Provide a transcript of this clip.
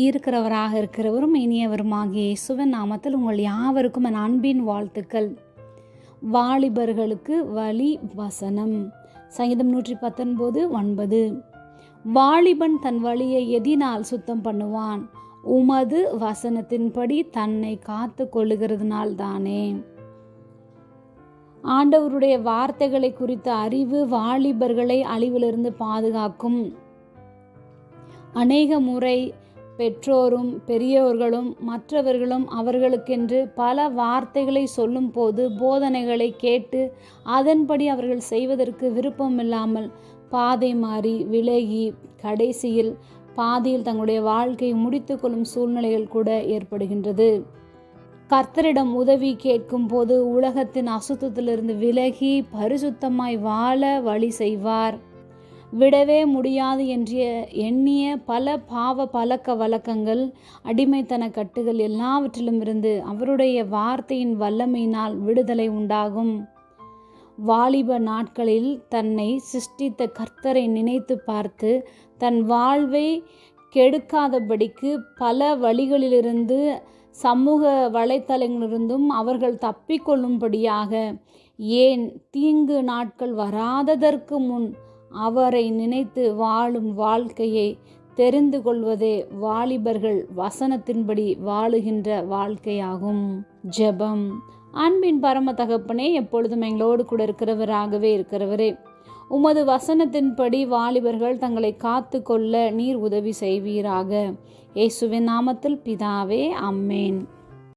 இருக்கிறவராக இருக்கிறவரும் இனியவருமாகிய இயேசுவின் நாமத்தில் உங்கள் யாவருக்கும் என் அன்பின் வாழ்த்துக்கள். வாலிபர்களுக்கு வழி வசனம். சங்கீதம் நூற்றி பத்தொன்பது ஒன்பது. வாலிபன் தன் வழியை எதினால் சுத்தம் பண்ணுவான். உமது வசனத்தின்படி தன்னை காத்து கொள்ளுகிறதுனால் தானே. ஆண்டவருடைய வார்த்தைகளை குறித்த அறிவு வாலிபர்களை அழிவிலிருந்து பாதுகாக்கும். அநேக முறை பெற்றோரும் பெரியோர்களும் மற்றவர்களும் அவர்களுக்கென்று பல வார்த்தைகளை சொல்லும்போது போதனைகளை கேட்டு அதன்படி அவர்கள் செய்வதற்கு விருப்பமில்லாமல் பாதை மாறி விலகி கடைசியில் பாதியில் தங்களுடைய வாழ்க்கையை முடித்துக்கொள்ளும் சூழ்நிலைகள் கூட ஏற்படுகின்றது. கர்த்தரிடம் உதவி கேட்கும் போது உலகத்தின் அசுத்தத்திலிருந்து விலகி பரிசுத்தமாய் வாழ வழி செய்வார். விடவே முடியாது என்று எண்ணிய பல பாவ பழக்க வழக்கங்கள் அடிமைத்தன கட்டுகள் எல்லாவற்றிலும் இருந்து அவருடைய வார்த்தையின் வல்லமையினால் விடுதலை உண்டாகும். வாலிப நாட்களில் தன்னை சிருஷ்டித்த கர்த்தரை நினைத்து பார்த்து தன் வாழ்வை கெடுக்காதபடிக்கு பல வழிகளிலிருந்து சமூக வலைத்தளங்களிலிருந்தும் அவர்கள் தப்பிக்கொள்ளும்படியாக ஏன் தீங்கு நாட்கள் வராததற்கு முன் அவரை நினைத்து வாழும் வாழ்க்கையை தெரிந்து கொள்வதே வாலிபர்கள் வசனத்தின்படி வாழுகின்ற வாழ்க்கையாகும். ஜெபம். அன்பின் பரம தகப்பனே எப்பொழுதும் எங்களோடு கூட இருக்கிறவராகவே இருக்கிறவரே உமது வசனத்தின்படி வாலிபர்கள் தங்களை காத்து கொள்ள நீர் உதவி செய்வீராக. இயேசுவின் நாமத்தில் பிதாவே அம்மேன்.